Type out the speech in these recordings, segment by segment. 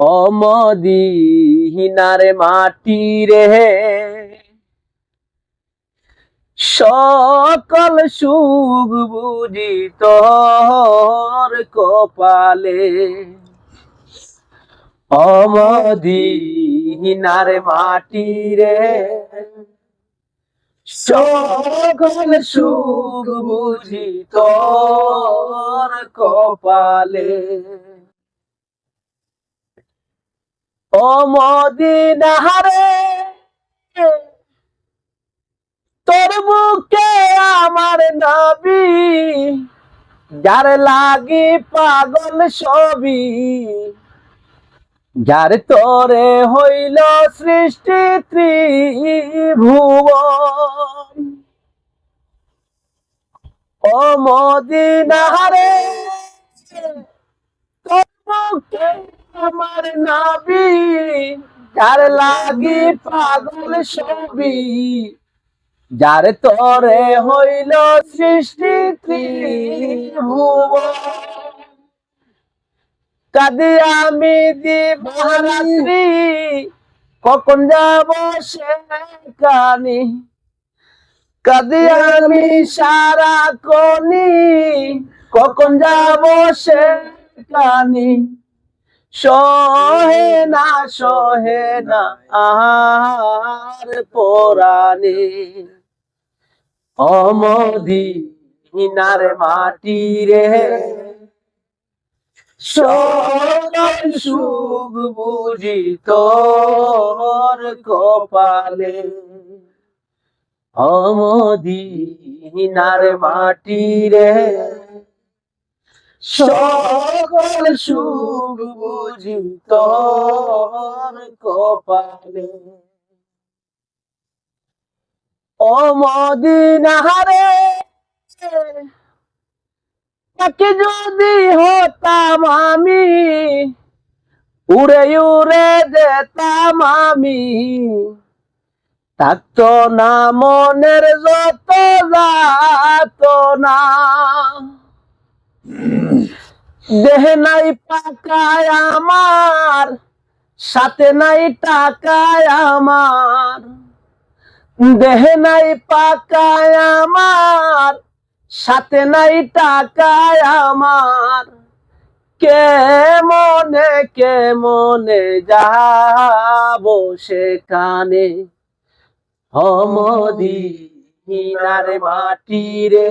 অমদিহিনার মাটি রে। সকল সুখ বুঝি তোর কপালে। অমদিহিনার মাটি রে। সকল সুখ বুঝি তোর কপালে। ও মদিনারে তোর বুকে আমার নবী, যার লাগি পাগল ছবি, যার তোরে হইল সৃষ্টি ত্রিভুবন। ও বুকে আমার নাবি, যার লাগি পাগল ছবি, যার তরে হইল সৃষ্টি ত্রিভুবন। কাদি আমি দিবারাত্রি, কখন যাব সে কানি? কাদি আমি সারা কনি, কখন যাব সে কানি? সহে না সহে না আর পরাণে অমদি ইনার মাটি রে সকল সুখ বুঝি তোর কপালে। অমদি ইনার মাটি রে সকল সুখ বুঝি তোর কপালে। ও মদিনারে তাকে যদি হতাম আমি, উড়ে উড়ে যেতাম আমি। থাকতো না মনের যত যাত না দেহ নাই পাকায় আমার, সাথে নাই টাকায় আমার। দেহ নাই পাকায় আমার, সাথে নাই টাকায় আমার। কে মনে কে মনে যাব সেখানে? হমদি হিনারে মাটি রে।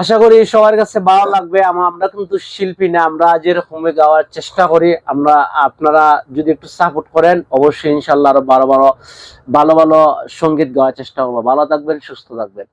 আশা করি সবার কাছে ভালো লাগবে। আমরা কিন্তু শিল্পী না, আমরা যেরকম গাওয়ার চেষ্টা করি, আমরা আপনারা যদি একটু সাপোর্ট করেন, অবশ্যই ইনশাল্লাহ আরও ভালো ভালো ভালো ভালো সংগীত গাওয়ার চেষ্টা করব। ভালো থাকবেন, সুস্থ থাকবেন।